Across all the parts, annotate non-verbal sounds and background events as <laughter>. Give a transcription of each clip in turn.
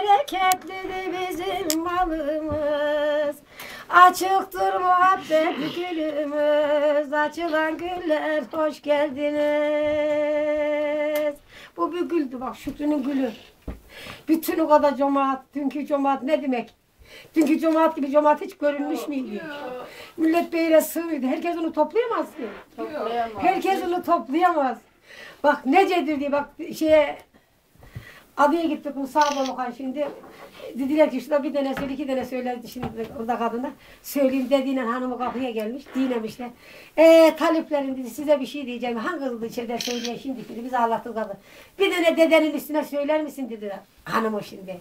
bereketlidir bizim malımız. Açıktır muhabbet gülümüz, açılan güller hoş geldiniz. Bu bir güldü bak Şükrü'nün gülü. Bütün o kadar cemaat, dünkü cemaat ne demek? Dünkü cemaat gibi cemaat hiç görünmüş müydü? Millet böyle sığmıyordu. Herkes onu toplayamaz ki. Toplayamaz. Herkes onu toplayamaz. Bak necedir diye bak şeye Adıya gittik Musa Balıkan şimdi. Dediler ki şurada bir tane söyle iki tane söylerdi şimdi orada kadına. Söyleyeyim dediğine hanımı kapıya gelmiş. Dinemişler. Eee taliplerim dedi size bir şey diyeceğim. Hangi içeride söyleyen şimdi dedi. Biz ağlattık kadın. Bir tane dedenin üstüne söyler misin dedi hanım o şimdi.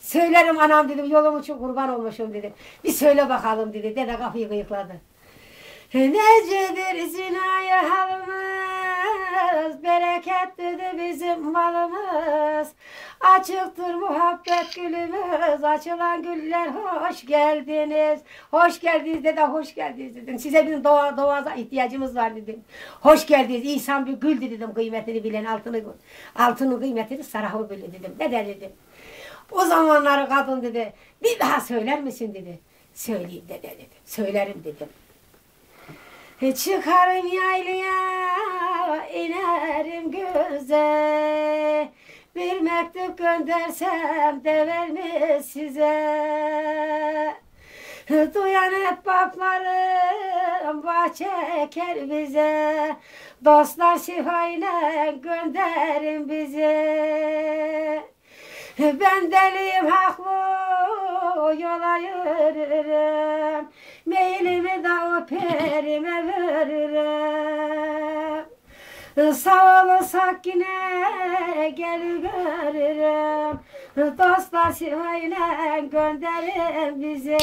Söylerim anam dedim yolum için kurban olmuşum dedi. Bir söyle bakalım dedi. Dede kapıyı kıyıkladı. Necedir zinaya halımız, bereketlidir bizim malımız. Açıktır muhabbet gülümüz, açılan güller hoş geldiniz. Hoş geldiniz dede, hoş geldiniz dedim. Size bizim doğa, doğaza ihtiyacımız var dedim. Hoş geldiniz, İhsan bir güldü dedim kıymetini bilen altını, altının kıymetini sarahı bilir dedim. Dede dedim. O zamanları kadın dedi, bir daha söyler misin dedi. Söyleyeyim dede dedim, söylerim dedim. Çıkarım yaylaya, inerim göze. Bir mektup göndersem de vermiş size. Duyan hep baklarım bahçe eker bize. Dostlar şifayla gönderin bizi. Ben deliyim haklı yola yürürüm. Meylimi de o perime veririm. Sağ olun sakine gelir görürüm. Dostlar sırayla gönderin bize.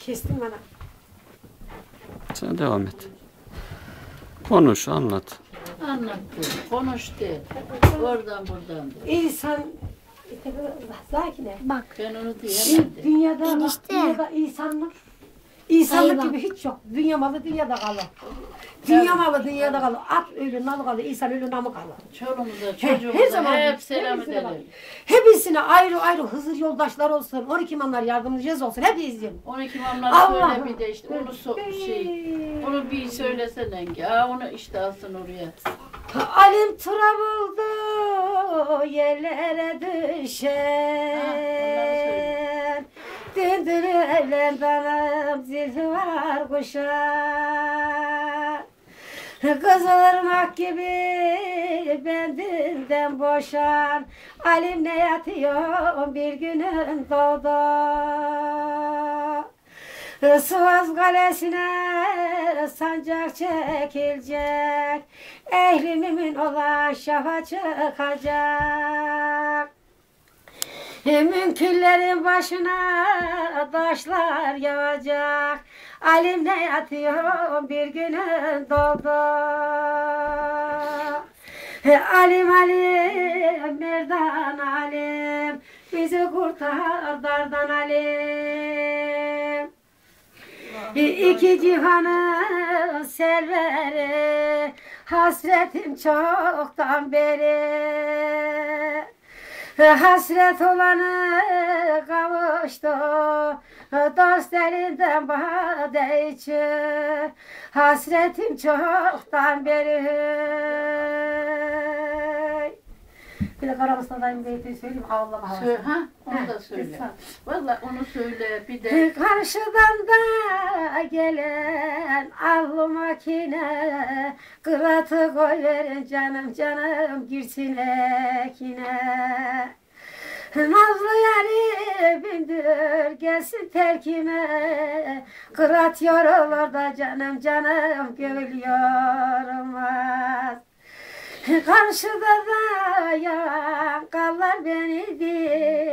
Kestim bana. Sen devam et. Konuş, anlat. Anlattı, konuştu. Oradan buradan. da. İnsan Zakine. Bak. Ben onu diyemedim. Dünyada, Enişte. dünyada insanlık insanlık Hayvan. gibi hiç yok. Dünya malı dünyada kalır. Dünya malı dünyada kalır. At ölü nalı kalır. insan ölü namı kalır. Çoluğumuza, her çocuğumuza zaman hep selam hepsine bak. edelim. Hepsine ayrı ayrı Hızır yoldaşlar olsun. 12 imamlar yardımcıcız olsun. Hepinizin. 12 imamlar Allah. söyle bir de işte onu so- şey. Onu bir söylesene ki. Aa, onu işte alsın oraya. Alim tıra buldu yerlere düşer. Döndürürler danım zil var kuşa. Kızılırmak gibi bendinden boşan. Alim ne yatıyor bir günün doğdu Sivas Kalesi'ne sancak çekilecek. Ehli mümin olan şafa çıkacak Münküllerin başına taşlar yağacak. Alim ne yatıyor bir günün doldu Alim alim merdan alim Bizi kurtar dardan alim. İki cihanın serveri Hasretim çoktan beri Hasret olanı kavuştu Dost elinden bade içi. Hasretim çoktan beri Bir de Karabasta'dayım diye söyleyeyim Allah'ım Söyle, ha? Onu Heh, da söyle. Valla onu söyle. Bir de Karşıdan da gelen avlu makine Kıratı koy verin canım canım girsin ekine Nazlı yari bindir gelsin terkime Kırat yorulur da canım canım gül yorulmaz Karşıda da yağan kallar benidim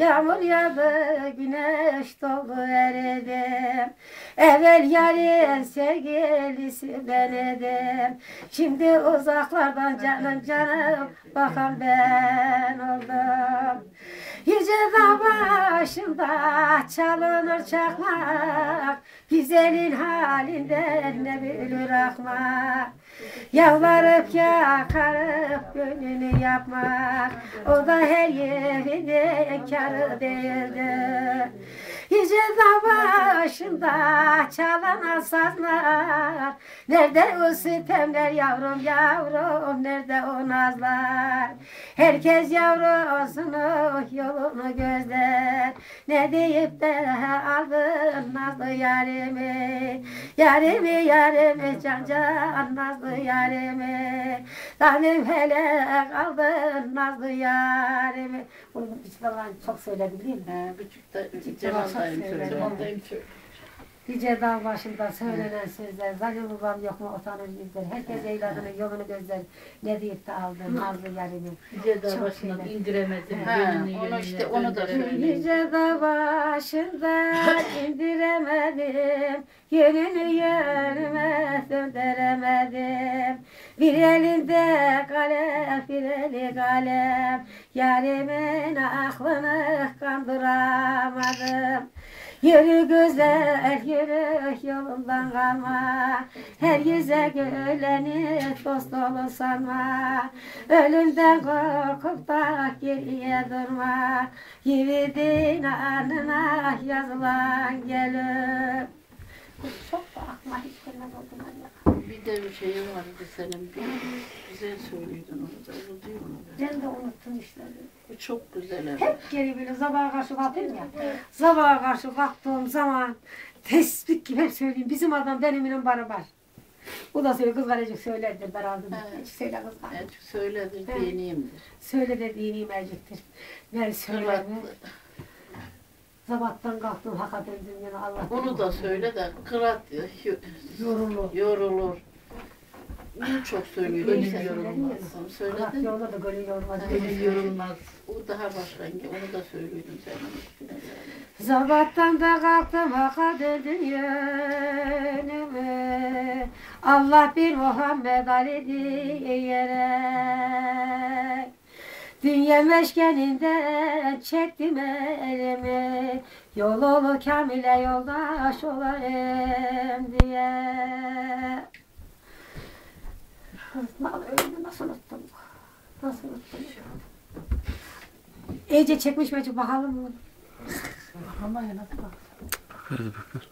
Yağmur yağdı güneş doldu eridim Evvel yarın sevgilisi ben idim Şimdi uzaklardan canım canım bakan ben oldum. Yüce dağ başında çalınır çakmak güzelin halinden ne bilir akmak. Yalvarıp yakarıp gönlünü yapmak O da her yerinde yar there. Yüce dağ başında çalan sazlar Nerede o sitemler yavrum yavrum? Nerede o nazlar? Herkes yavrusunu yolunu gözler. Ne deyip de aldın nazlı yarimi? Yarimi yarimi can can nazlı yarimi? Tanem hele aldın nazlı yarimi? Bunu zaman çok söyledim değil mi? He, Küçük Cemal de dayım çok söyledi. söyledi. Cemal dayım söyledi. Yüce dağ başında söylenen sözler, zalim babam yok mu utanır yüzler. Herkes evladının yolunu gözler. Ne deyip de aldın nazlı yarimi. Yüce dağ şeyler. indiremedim. Onu işte, onu da döndüremedim. söyle. Yüce dağ başında <laughs> indiremedim. Yönünü yönüme döndüremedim. Bir elinde kalem, bir eli kalem. Yarimin aklını kandıramadım. Yürü güzel yürü yolundan kalma. Her yüze güleni dost dolu sanma. Ölümden korkup da geriye durma. Yiğidin anına yazılan gelir Çok da hiç gelmez oldu ya. Bir de bir şeyim vardı senin. Bir güzel söylüyordun onu da. Unutuyor mu? Ben de unuttum işte. Bu çok güzel. evet. Hep geri böyle sabaha karşı kalktım ya. Sabaha karşı kalktığım zaman tespit gibi hep söyleyeyim. Bizim adam benimle beraber. Bu da söyle kız kalecik söylerdir ben aldım. Evet. Hiç söyle kız. Evet, söyledir, diniyimdir. Söyle de dini merciktir. Ben söylerim. Sabahtan kalktım haka döndüm yana Allah. Onu da söyle de kırat Yorulur. yorulur. Bunu çok söylüyordun Gönül sen. yorulmaz. Onu Kırat söyledin. yolda da gönül yorulmaz. Gönül yorulmaz. O daha başka. Onu da söylüyordun sen. Sabahtan da kalktım haka döndüm yönümü Allah bir Muhammed Ali diyerek Dünya meşgeninden çektim elimi Yol olu kamile yoldaş olayım diye Kız öyle nasıl unuttum Nasıl unuttum İyice çekmiş mi bakalım mı? Ama ya nasıl bak. Bakarız bakar.